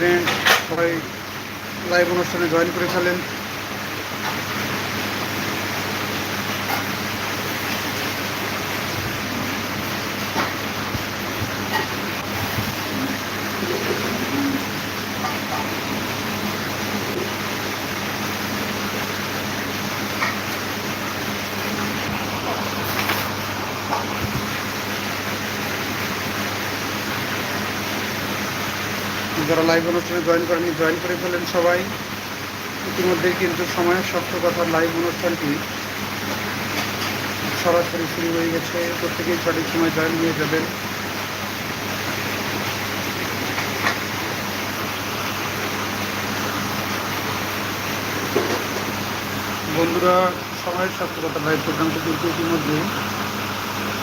Friend সবাই live অনুষ্ঠানে join করে ফেলেন যারা লাইভ অনুষ্ঠানে জয়েন করেনি জয়েন করে ফেলেন সবাই। ইতিমধ্যেই কিন্তু সময়ের সত্য কথার লাইভ অনুষ্ঠানটি সরাসরি শুরু হয়ে গেছে। প্রত্যেকেই সঠিক সময় জয়েন হয়ে যাবেন। বন্ধুরা, সময়ের সত্য কথা লাইভ প্রোগ্রামটি কিন্তু ইতিমধ্যে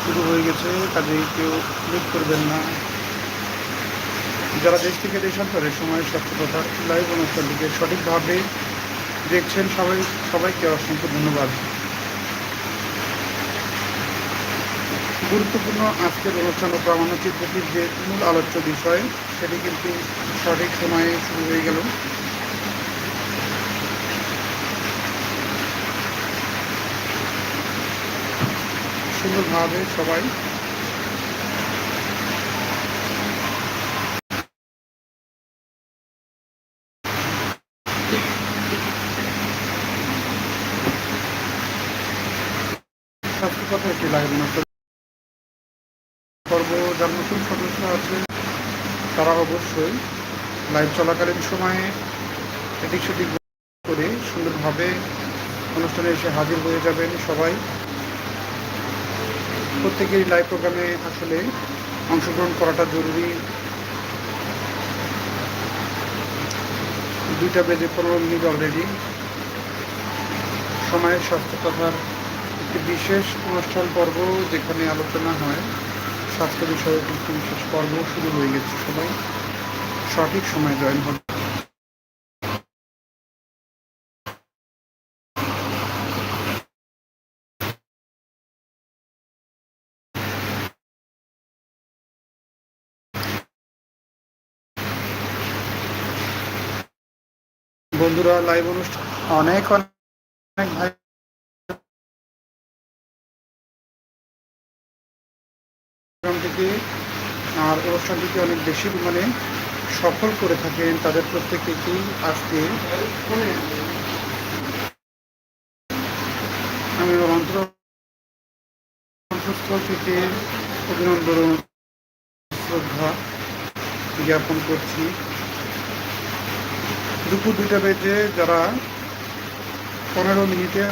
শুরু হয়ে গেছে। কাজেই কেউ মিট করবেন না। যারা দেশ থেকে দেশান্তরে সময়ের সত্যতা লাইভ অনুষ্ঠানটিকে সঠিকভাবে দেখছেন, সবাই সবাইকে অসংখ্য ধন্যবাদ। গুরুত্বপূর্ণ আজকের অনুষ্ঠান ও প্রামাণ্যচিত্রটির যে মূল আলোচ্য বিষয়, সেটি কিন্তু সঠিক সময়ে শুরু হয়ে গেল। সুন্দরভাবে সবাই স্বাস্থ্য কথা একটি লাইভ অনুষ্ঠান পর্ব যার নতুন সদস্য আছে তারা অবশ্যই লাইভ চলাকালীন সময়ে এদিক সেদিক করে সুন্দরভাবে অনুষ্ঠানে এসে হাজির হয়ে যাবেন সবাই। প্রত্যেকেরই লাইভ প্রোগ্রামে আসলে অংশগ্রহণ করাটা জরুরি। দুইটা বেজে পনেরো মিনিট অলরেডি সময়ের স্বাস্থ্য কথার একটি বিশেষ অনুষ্ঠান পর্ব যেখানে আলোচনা হয়। স্বাস্থ্য বিষয়ক একটি বিশেষ পর্ব শুরু হয়ে গেছে সবাই সঠিক সময় জয়েন হবে বন্ধুরা লাইভ অনুষ্ঠান অনেক অনেক ভাই প্রোগ্রামটিকে আর অনুষ্ঠানটিকে অনেক বেশি মানে সফল করে থাকেন তাদের প্রত্যেককেই আজকে। আমি অন্তর থেকে অভিনন্দন শ্রদ্ধা জ্ঞাপন করছি। দুপুর দুইটা বেজে যারা পনেরো মিনিটে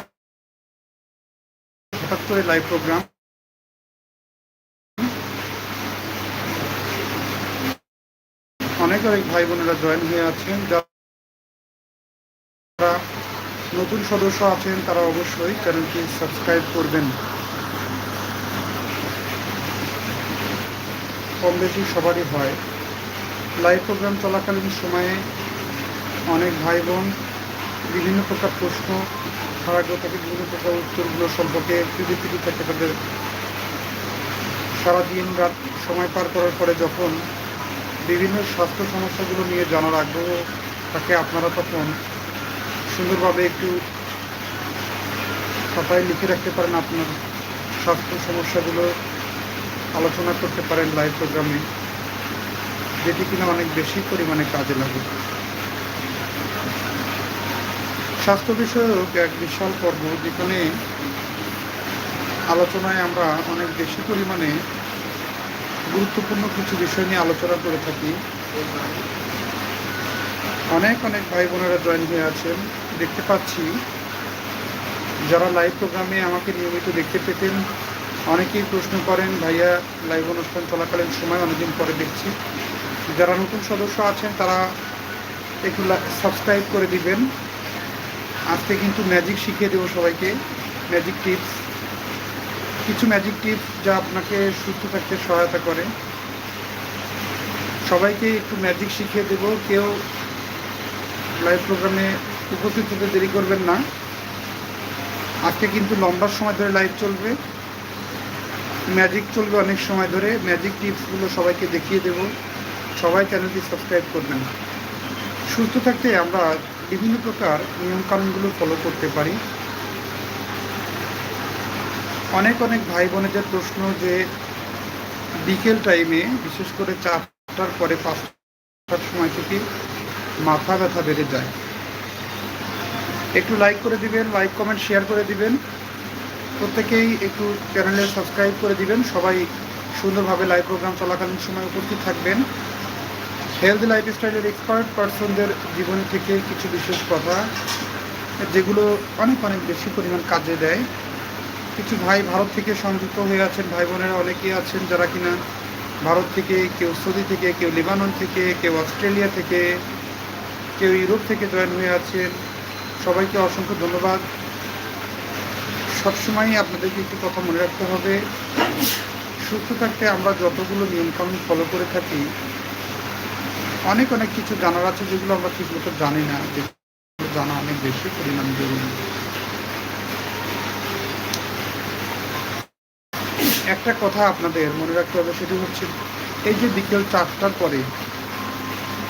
হঠাৎ করে লাইভ প্রোগ্রাম অনেক অনেক ভাই বোনেরা জয়েন হয়ে আছেন। যারা নতুন সদস্য আছেন, তারা অবশ্যই চ্যানেলটি সাবস্ক্রাইব করবেন। কম বেশি সবারই হয়। লাইভ প্রোগ্রাম চলাকালীন সময়ে অনেক ভাই বোন বিভিন্ন প্রকার প্রশ্ন থাকবে থাকে বিভিন্ন প্রকার উত্তরগুলো সম্পর্কে ক্রিটিভিটি থাকে তাদের সারাদিন রাত সময় পার করার পরে যখন বিভিন্ন স্বাস্থ্য সমস্যাগুলো নিয়ে জানার আগ্রহ থাকে আপনারা তখন সুন্দরভাবে একটু খাতায় লিখে রাখতে পারেন, আপনার স্বাস্থ্য সমস্যাগুলো আলোচনা করতে পারেন লাইভ প্রোগ্রামে যেটি কিনা অনেক বেশি পরিমাণে কাজে লাগে। স্বাস্থ্য বিষয়ক এক বিশাল পর্ব, যেখানে আলোচনায় আমরা অনেক বেশি পরিমাণে গুরুত্বপূর্ণ কিছু বিষয় নিয়ে আলোচনা করে থাকি। অনেক অনেক ভাই বোনেরা জয়েন হয়ে আছেন। দেখতে পাচ্ছি যারা লাইভ প্রোগ্রামে আমাকে নিয়মিত দেখতে পেতেন, অনেকেই প্রশ্ন করেন, ভাইয়া লাইভ অনুষ্ঠান চলাকালীন সময় অনেকদিন পরে দেখছি। যারা নতুন সদস্য আছেন, তারা একটু সাবস্ক্রাইব করে দিবেন। আজকে কিন্তু ম্যাজিক শিখিয়ে দেবো সবাইকে। ম্যাজিক টিপস কিছু ম্যাজিক টিপস যা আপনাকে সুস্থ থাকতে সহায়তা করে। সবাইকে একটু ম্যাজিক শিখিয়ে দেব। কেউ লাইভ প্রোগ্রামে উপস্থিত হতে দেরি করবেন না। আজকে কিন্তু লম্বা সময় ধরে লাইভ চলবে। ম্যাজিক চলবে অনেক সময় ধরে। ম্যাজিক টিপসগুলো সবাইকে দেখিয়ে দেব। সবাই চ্যানেলটি সাবস্ক্রাইব করবেন। সুস্থ থাকতে আমরা বিভিন্ন প্রকার নিয়মকানুনগুলো ফলো করতে পারি। অনেক অনেক ভাই বোনেদের প্রশ্ন যে বিকেল টাইমে বিশেষ করে চারটার পরে পাঁচটার সময় থেকে মাথা ব্যথা বেড়ে যায়। একটু লাইক করে দিবেন লাইক কমেন্ট শেয়ার করে দিবেন। প্রত্যেকেই একটু চ্যানেলে সাবস্ক্রাইব করে দিবেন। সবাই সুন্দরভাবে লাইভ প্রোগ্রাম চলাকালীন সময় উপস্থিত থাকবেন। হেলথ লাইফস্টাইলের এক্সপার্ট পার্সনদের জীবন থেকে কিছু বিশেষ কথা, যেগুলো অনেক অনেক বেশি পরিমাণ কাজে দেয়। কিছু ভাই ভারত থেকে সংযুক্ত হয়ে আছেন ভাই বোনেরা, অনেকেই আছেন যারা কিনা ভারত থেকে, কেউ সৌদি থেকে, কেউ লিবানন থেকে, কেউ অস্ট্রেলিয়া থেকে, কেউ ইউরোপ থেকে জয়েন হয়ে আছেন। সবাইকে অসংখ্য ধন্যবাদ। সবসময়ই আপনাদেরকে একটি কথা মনে রাখতে হবে, সুস্থ থাকতে আমরা যতগুলো নিয়মকানুন ফলো করে থাকি, অনেক অনেক কিছু জানার আছে যেগুলো আমরা ঠিক মতো জানি না জানা অনেক বেশি পরিমাণ জরুরি। একটা কথা আপনাদের মনে রাখতে হবে, সেটি হচ্ছে এই যে বিকেল চারটার পরে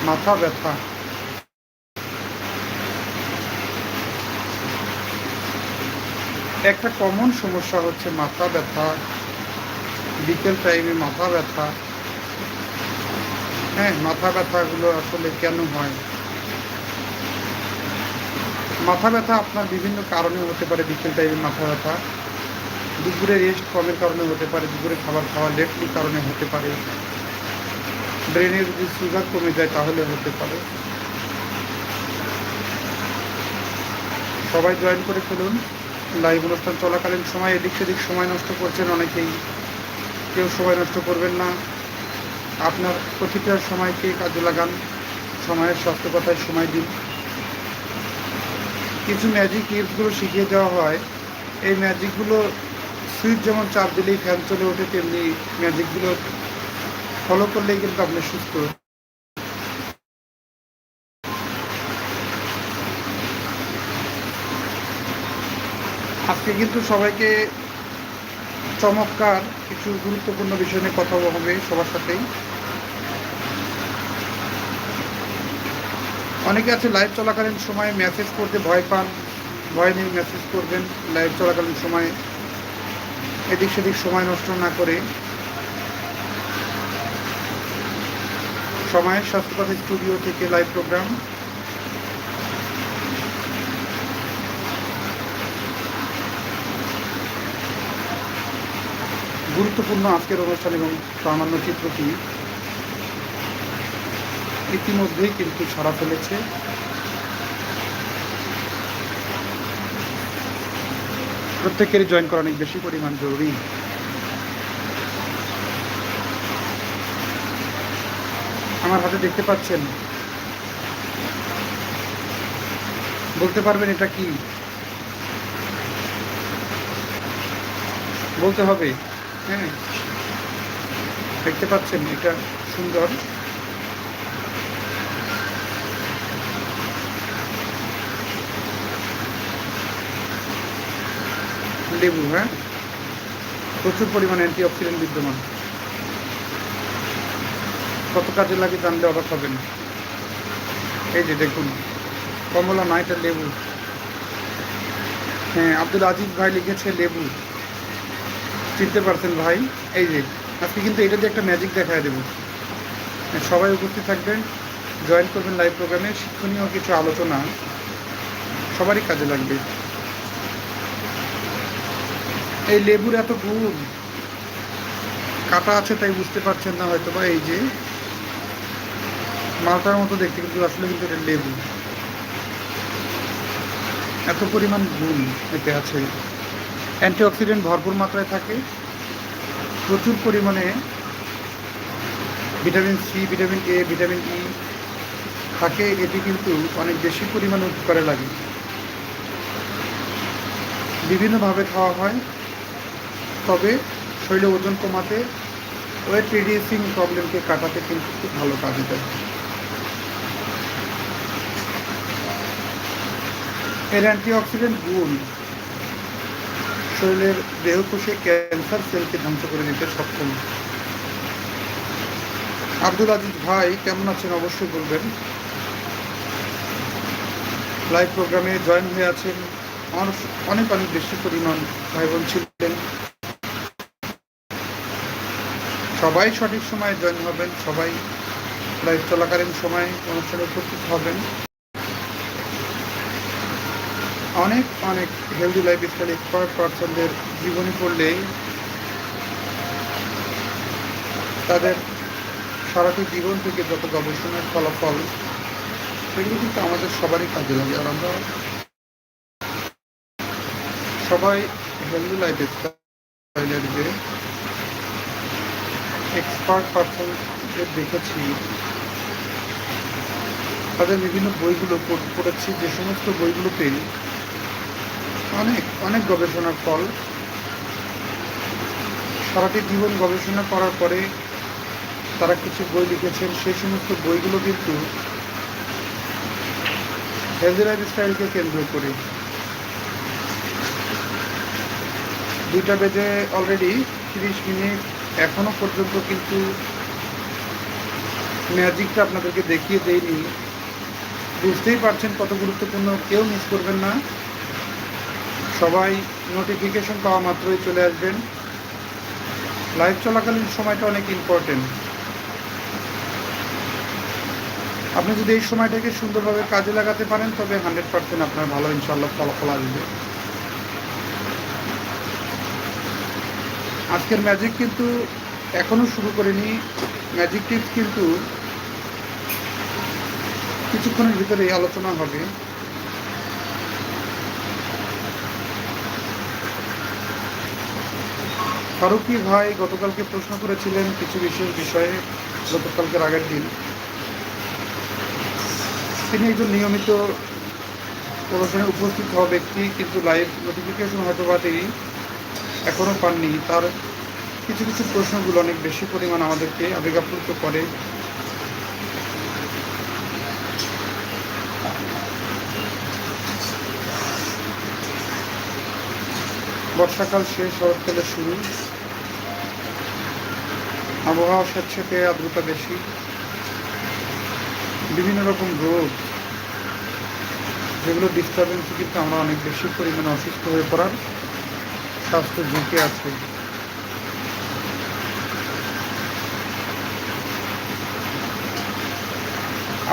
মাথা ব্যথা। একটা কমন সমস্যা হচ্ছে মাথা ব্যথা, বিকেল টাইমে মাথা ব্যথা। হ্যাঁ মাথা ব্যথাগুলো আসলে কেন হয়? মাথা ব্যথা আপনার বিভিন্ন কারণে হতে পারে, বিকেল টাইমে মাথা ব্যথা। দুপুরে রেস্ট কমের কারণে হতে পারে, দুপুরে খাবার খাওয়া লেটলির কারণে হতে পারে। ব্রেনে যদি সুগার কমে যায় তাহলে হতে পারে। সবাই জয়েন করে ফেলুন। লাইভ অনুষ্ঠান চলাকালীন সময় এদিক সেদিক সময় নষ্ট করছেন অনেকেই। কেউ সময় নষ্ট করবেন না। আপনার প্রতিটা সময়কে কাজে লাগান। সময়ের স্বাস্থ্য কথায় সময় দিন। কিছু ম্যাজিক টিপসগুলো শিখিয়ে দেওয়া হয়। এই ম্যাজিকগুলো সুইচ যেমন চাপ দিলেই ফ্যান চলে ওঠে, তেমনি ম্যাজিকগুলো ফলো করলেই কিন্তু আপনি সুস্থ আজকে কিন্তু সবাইকে চমৎকার কিছু গুরুত্বপূর্ণ বিষয় নিয়ে কথা হবে সবার সাথেই। অনেকে আছে লাইভ চলাকালীন সময় মেসেজ করতে ভয় পান, ভয় নিয়ে মেসেজ করবেন লাইভ চলাকালীন সময়। এদিক সেদিক সময় নষ্ট না করে সময়ের স্বাস্থ্যকথা স্টুডিও থেকে লাইভ প্রোগ্রাম গুরুত্বপূর্ণ আজকের অনুষ্ঠান এবং প্রামাণ্য চিত্রটি ইতিমধ্যেই কিন্তু সারা ফেলেছে। প্রত্যেকেরই জয়েন করা অনেক বেশি পরিমাণ জরুরি। আমার হাতে দেখতে পাচ্ছেন। বলতে পারবেন এটা কি? বলতে হবে। হ্যাঁ। দেখতে পাচ্ছেন, এটা সুন্দর। লেবু হ্যাঁ? প্রচুর পরিমাণে অ্যান্টিঅক্সিডেন্ট বিদ্যমান। কত কাজে লাগে জানলে অবাক হবেন। এই যে দেখুন, কমলা নাইটার লেবু। হ্যাঁ আব্দুল আজিজ ভাই লিখেছে লেবু। চিনতে পারছেন ভাই? এই যে, আজকে কিন্তু এটা দিয়ে একটা ম্যাজিক দেখায় দেবো। সবাই উপস্থিত থাকবেন জয়েন করবেন লাইভ প্রোগ্রামে শিক্ষণীয় কিছু আলোচনা সবারই কাজে লাগবে। এই লেবুর এত গুণ। কাটা আছে তাই বুঝতে পারছেন না হয়তো বা এই যে। মালটার মতো দেখতে কিন্তু আসলে কিন্তু এটা লেবু। এত পরিমাণ গুণ এতে আছে। অ্যান্টিঅক্সিডেন্ট ভরপুর মাত্রায় থাকে। প্রচুর পরিমাণে vitamin C, vitamin A, vitamin E থাকে। এটি কিন্তু অনেক বেশি পরিমাণে উপকারে লাগে। বিভিন্নভাবে খাওয়া হয়। তবে শরীরে ওজন কমাতে ওয়েট রিডিউসিং প্রবলেমকে কাটাতে কিন্তু খুব ভালো কাজে দেয়। এর অ্যান্টিঅক্সিডেন্ট গুণ শরীরের দেহকোষে ক্যান্সার সেলকে ধ্বংস করে দিতে সক্ষম। আব্দুল আজিজ ভাই, কেমন আছেন? অবশ্যই বলবেন। লাইভ প্রোগ্রামে জয়েন হয়ে আছেন। মানুষ অনেক অনেক বেশি পরিমাণ ভাই বোন ছিলেন। সবাই সঠিক সময়ে জয়েন হবেন, সবাই লাইভ চলাকালীন সময় অনুষ্ঠানে উপস্থিত হবেন। অনেক অনেক হেলদি লাইফ স্টাইল এক্সপার্ট পার্সনদের জীবনী পড়লে তাদের সারাটি জীবন থেকে যত গবেষণার ফলাফল, সেগুলো কিন্তু আমাদের সবারই কাজে লাগে। আর আমরা সবাই হেলদি লাইফ স্টাইলের যে এক্সপার্ট পার্সনদের দেখেছি, তাদের বিভিন্ন বইগুলো পড়েছি, যে সমস্ত বইগুলোতে অনেক অনেক গবেষণার ফল। সারাটি জীবন গবেষণা করার পরে তারা কিছু বই লিখেছেন, সেই সমস্ত বইগুলো কিন্তু হেলদি লাইফ স্টাইলকে কেন্দ্র করে। দুইটা বেজে অলরেডি তিরিশ মিনিট এখনও পর্যন্ত কিন্তু ম্যাজিকটা আপনাদেরকে দেখিয়ে দেয়নি বুঝতেই পারছেন কত গুরুত্বপূর্ণ, কেউ মিস করবেন না। সবাই নোটিফিকেশন পাওয়া মাত্রই চলে আসবেন। লাইভ চলাকালীন সময়টা অনেক ইম্পর্টেন্ট আপনি যদি এই সময়টাকে সুন্দরভাবে কাজে লাগাতে পারেন, তবে হান্ড্রেড পার্সেন্ট আপনার ভালো ইনশাল্লাহ ফলাফল আসবে। আজকের ম্যাজিক কিন্তু এখনও শুরু করিনি। ম্যাজিক টিপস কিন্তু কিছুক্ষণের ভিতরেই আলোচনা হবে। ফারুকি ভাই গতকালকে প্রশ্ন করেছিলেন কিছু বিশেষ বিষয়ে, গতকালকের আগের দিন। তিনি একজন নিয়মিত অনুষ্ঠানে উপস্থিত হওয়া ব্যক্তি, কিন্তু লাইভ নোটিফিকেশন হয়তো বা তিনি এখনও পাননি। তার কিছু কিছু প্রশ্নগুলো অনেক বেশি পরিমাণ আমাদেরকে আবেগাপ্লুত করে। বর্ষাকাল শেষ শরৎকালের শুরু। আবহাওয়া স্বেচ্ছাতে আর্দ্রতা বেশি। বিভিন্ন রকম রোগ, যেগুলো ডিস্টারবেন্স কিন্তু আমরা অনেক বেশি পরিমাণে অসুস্থ হয়ে পড়ার স্বাস্থ্য ঝুঁকি আছে।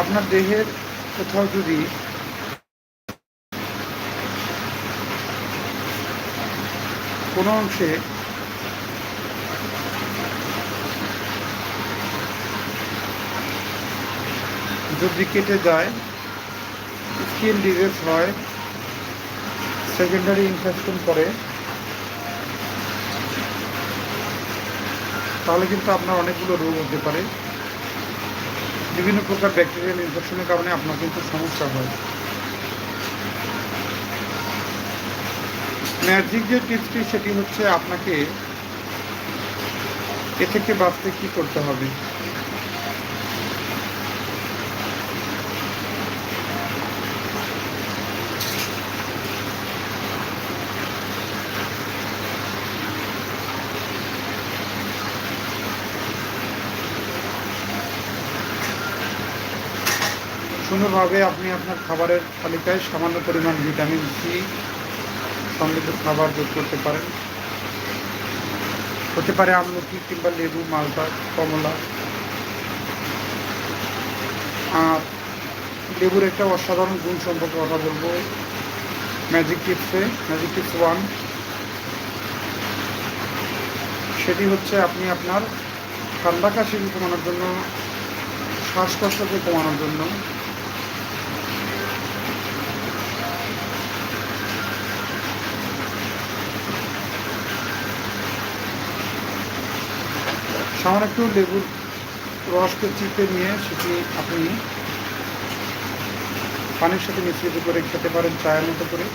আপনার দেহের কোথাও যদি কোনো অংশে যদি কেটে যায় স্কিন ডিজিজ হয় সেকেন্ডারি ইনফেকশন করে তাহলে কিন্তু আপনার অনেকগুলো রোগ হতে পারে। বিভিন্ন প্রকার ব্যাকটেরিয়াল ইনফেকশনের কারণে আপনার কিন্তু সমস্যা হয়। ম্যাজিক যে টিপসটি সেটি হচ্ছে আপনাকে এ থেকে বাঁচতে কী করতে হবে? সুন্দরভাবে আপনি আপনার খাবারের তালিকায় সামান্য পরিমাণ ভিটামিন সি সমৃদ্ধ খাবার যোগ করতে পারেন। হতে পারে আমলকি কিংবা লেবু মালটা কমলা। আর লেবুর একটা অসাধারণ গুণ সম্পর্কে কথা বলব। ম্যাজিক টিপসে ম্যাজিক টিপস ওয়ান সেটি হচ্ছে আপনি আপনার ঠান্ডা কাশি কমানোর জন্য শ্বাসকষ্টকে কমানোর জন্য। সামান্য একটু লেবুর রসকে চিপে নিয়ে সেটি আপনি পানির সাথে মিশ্রিত করে খেতে পারেন চায়ের মতো করে।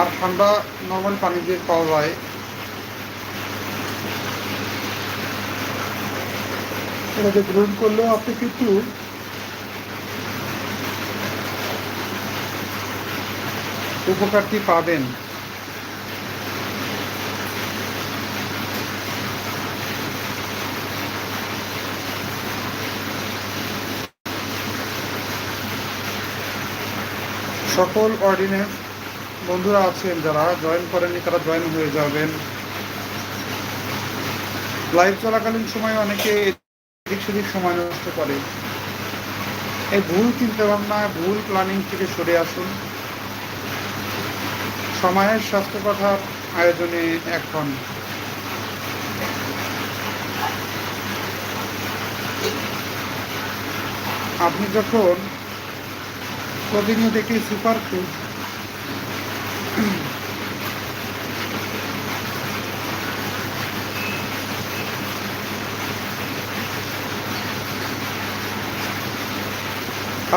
আর ঠান্ডা নর্মাল পানি দিয়ে পাওয়া যায় এটাকে গ্রহণ করলেও আপনি কিন্তু উপকারটি পাবেন। সকল অর্ডিনেন্স বন্ধুরা আছেন যারা, জয়েন করেননি তারা জয়েন হয়ে যাবেন। লাইভ চলাকালীন সময় অনেকে এদিক সেদিক সময় নষ্ট করে। এই ভুল চিন্তা ভাবনা, ভুল প্ল্যানিং থেকে সরে আসুন। সময়ের স্বাস্থ্য কথার আয়োজনে এখন। আপনি যখন প্রতিনিয়ত একটি সুপার ফুড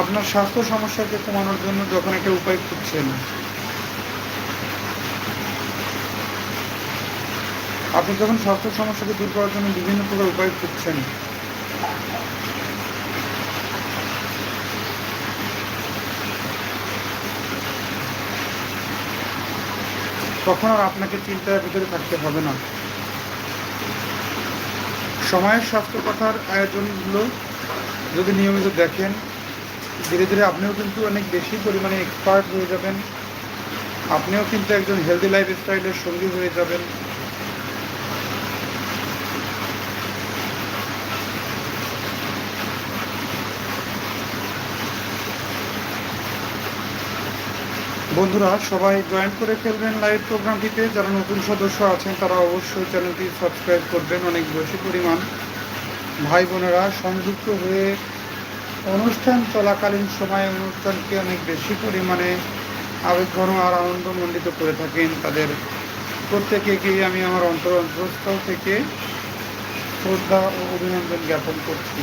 আপনার স্বাস্থ্য সমস্যাকে কমানোর জন্য যখন একটা উপায় খুঁজছেন, আপনি যখন স্বাস্থ্য সমস্যাকে দূর করার জন্য বিভিন্ন প্রকার উপায় খুঁজছেন তখন আর আপনাকে চিন্তার ভিতরে থাকতে হবে না। সময়ের স্বাস্থ্য কথার আয়োজনগুলো যদি নিয়মিত দেখেন, ধীরে ধীরে আপনিও কিন্তু অনেক বেশি পরিমাণে এক্সপার্ট হয়ে যাবেন। আপনিও কিন্তু একজন হেলদি লাইফস্টাইলের সঙ্গী হয়ে যাবেন। বন্ধুরা, সবাই জয়েন করে ফেলবেন লাইভ প্রোগ্রামটিতে যারা নতুন সদস্য আছেন, তারা অবশ্যই চ্যানেলটি সাবস্ক্রাইব করবেন, অনেক বেশি পরিমাণ। ভাই বোনেরা, সংযুক্ত হয়ে অনুষ্ঠান চলাকালীন সময়ে অনুষ্ঠানকে অনেক বেশি পরিমাণে আবেগঘন আর আনন্দমণ্ডিত করে থাকেন তাদের প্রত্যেকেকেই আমি আমার অন্তর অন্তরস্থল থেকে শ্রদ্ধা ও অভিনন্দন জ্ঞাপন করছি।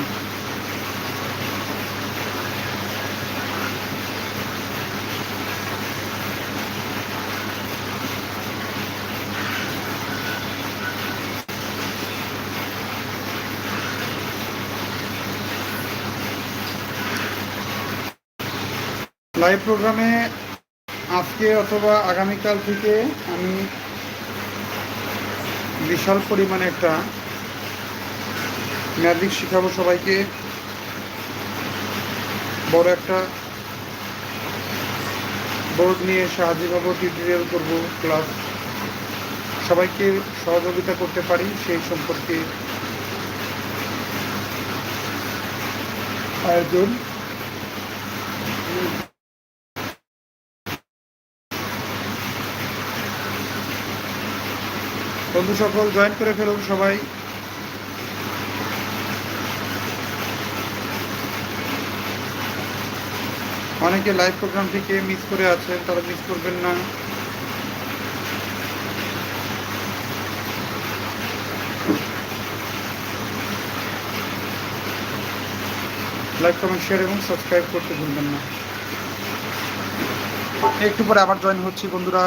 লাইভ প্রোগ্রামে আজকে অথবা আগামীকাল থেকে আমি বিশাল পরিমাণে একটা ম্যাজিক শেখাবো সবাইকে। বড় একটা বোর্ড নিয়ে সাহায্য পাবো টিউটোরিয়াল করব ক্লাস সবাইকে সহযোগিতা করতে পারি সেই সম্পর্কে। আয়োজন। বন্ধু সকল জয়েন করে ফেলুন সবাই। অনেকে লাইভ প্রোগ্রামটিকে মিস করে আছেন, তারা মিস করবেন না। লাইক কমেন্ট শেয়ার এবং সাবস্ক্রাইব করতে ভুলবেন না। একটু পরে আবার জয়েন হচ্ছি বন্ধুরা।